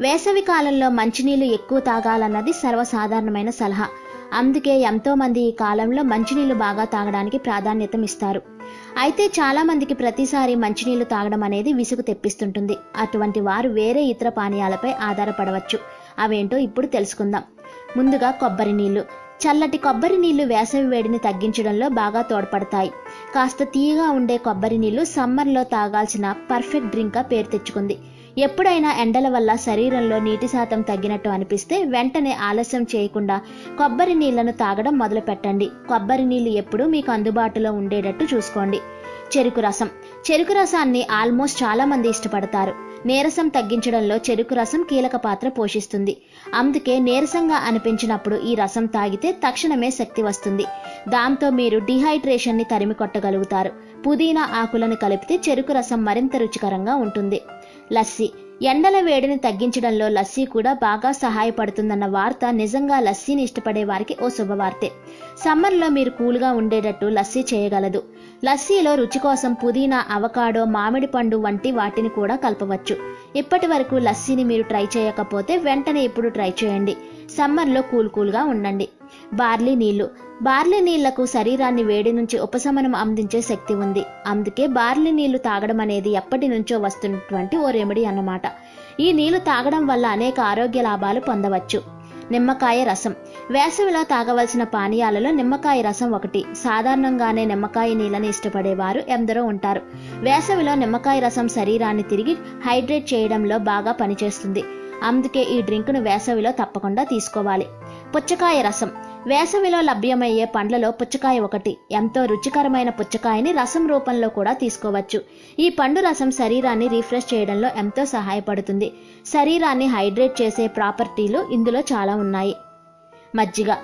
వేసవి కాలంలో మంచినీళ్ళు ఎక్కువ తాగాలన్నది సర్వసాధారణమైన సలహా. అందుకే ఎంతో మంది ఈ కాలంలో మంచినీళ్ళు బాగా తాగడానికి ప్రాధాన్యతమిస్తారు అయితే చాలా మందికి ప్రతిసారి మంచినీళ్ళు తాగడం అనేది విసుగు తెప్పిస్తుంటుంది. అటువంటి వారు వేరే ఇతర పానీయాలపై ఆధారపడవచ్చు. అవేంటో ఇప్పుడు తెలుసుకుందాం. ముందుగా కొబ్బరి నీళ్ళు చల్లటి కొబ్బరి నీళ్ళు వేసవి వేడిని తగ్గించడంలో బాగా తోడ్పడతాయి. కాస్త తీయగా ఉండే కొబ్బరి నీళ్ళు సమ్మర్లో తాగాల్సిన పర్ఫెక్ట్ డ్రింక్గా పేరు తెచ్చుకుంది. ఎప్పుడైనా ఎండల వల్ల శరీరంలో నీటి శాతం తగ్గినట్టు అనిపిస్తే వెంటనే ఆలస్యం చేయకుండా కొబ్బరి నీళ్ళను తాగడం మొదలు పెట్టండి కొబ్బరి నీళ్ళు ఎప్పుడూ మీకు అందుబాటులో ఉండేటట్టు చూసుకోండి. చెరుకు రసం. చెరుకు రసాన్ని ఆల్మోస్ట్ చాలా మంది ఇష్టపడతారు. నీరసం తగ్గించడంలో చెరుకు రసం కీలక పాత్ర పోషిస్తుంది. అందుకే నీరసంగా అనిపించినప్పుడు ఈ రసం తాగితే తక్షణమే శక్తి వస్తుంది. దాంతో మీరు డిహైడ్రేషన్ని తరిమి కొట్టగలుగుతారు. పుదీనా ఆకులను కలిపితే చెరుకు రసం మరింత రుచికరంగా ఉంటుంది. లస్సీ. ఎండల వేడిని తగ్గించడంలో లస్సీ కూడా బాగా సహాయపడుతుందన్న వార్త నిజంగా లస్సీని ఇష్టపడే వారికి ఓ శుభవార్తే. సమ్మర్లో మీరు కూల్గా ఉండేటట్టు లస్సీ చేయగలదు. లస్సీలో రుచి కోసం పుదీనా అవకాడో మామిడి పండు వంటి వాటిని కూడా కలపవచ్చు. ఇప్పటి వరకు లస్సీని మీరు ట్రై చేయకపోతే వెంటనే ఇప్పుడు ట్రై చేయండి. సమ్మర్లో కూల్ కూల్గా ఉండండి. బార్లీ నీళ్ళు. బార్లీ నీళ్ళకు శరీరాన్ని వేడి నుంచి ఉపశమనం అందించే శక్తి ఉంది. అందుకే బార్లీ నీళ్ళు తాగడం అనేది ఎప్పటి నుంచో వస్తున్నటువంటి ఓ రెమెడీ అన్నమాట. ఈ నీళ్ళు తాగడం వల్ల అనేక ఆరోగ్య లాభాలు పొందవచ్చు. నిమ్మకాయ రసం. వేసవిలో తాగవలసిన పానీయాలలో నిమ్మకాయ రసం ఒకటి. సాధారణంగానే నిమ్మకాయ నీళ్ళని ఇష్టపడేవారు ఎందరో ఉంటారు. వేసవిలో నిమ్మకాయ రసం శరీరాన్ని తిరిగి హైడ్రేట్ చేయడంలో బాగా పనిచేస్తుంది. అందుకే ఈ డ్రింక్ను వేసవిలో తప్పకుండా తీసుకోవాలి. పుచ్చకాయ రసం. వేసవిలో లభ్యమయ్యే పండ్లలో పుచ్చకాయ ఒకటి. ఎంతో రుచికరమైన పుచ్చకాయని రసం రూపంలో కూడా తీసుకోవచ్చు. ఈ పండు రసం శరీరాన్ని రీఫ్రెష్ చేయడంలో ఎంతో సహాయపడుతుంది. శరీరాన్ని హైడ్రేట్ చేసే ప్రాపర్టీలు ఇందులో చాలా ఉన్నాయి. మజ్జిగ.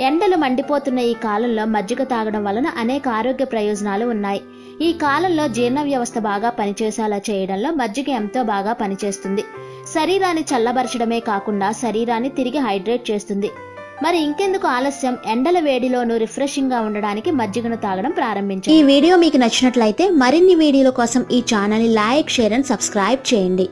ఎండలు మండిపోతున్న ఈ కాలంలో మజ్జిగ తాగడం వలన అనేక ఆరోగ్య ప్రయోజనాలు ఉన్నాయి. ఈ కాలంలో జీర్ణ వ్యవస్థ బాగా పనిచేసేలా చేయడంలో మజ్జిగ ఎంతో బాగా పనిచేస్తుంది. శరీరాన్ని చల్లబరచడమే కాకుండా శరీరాన్ని తిరిగి హైడ్రేట్ చేస్తుంది. మరి ఇంకెందుకు ఆలస్యం? ఎండల వేడిలోనూ రిఫ్రెషింగ్గా ఉండడానికి మజ్జిగను తాగడం ప్రారంభించండి. ఈ వీడియో మీకు నచ్చినట్లయితే మరిన్ని వీడియోల కోసం ఈ channel like share and subscribe చేయండి.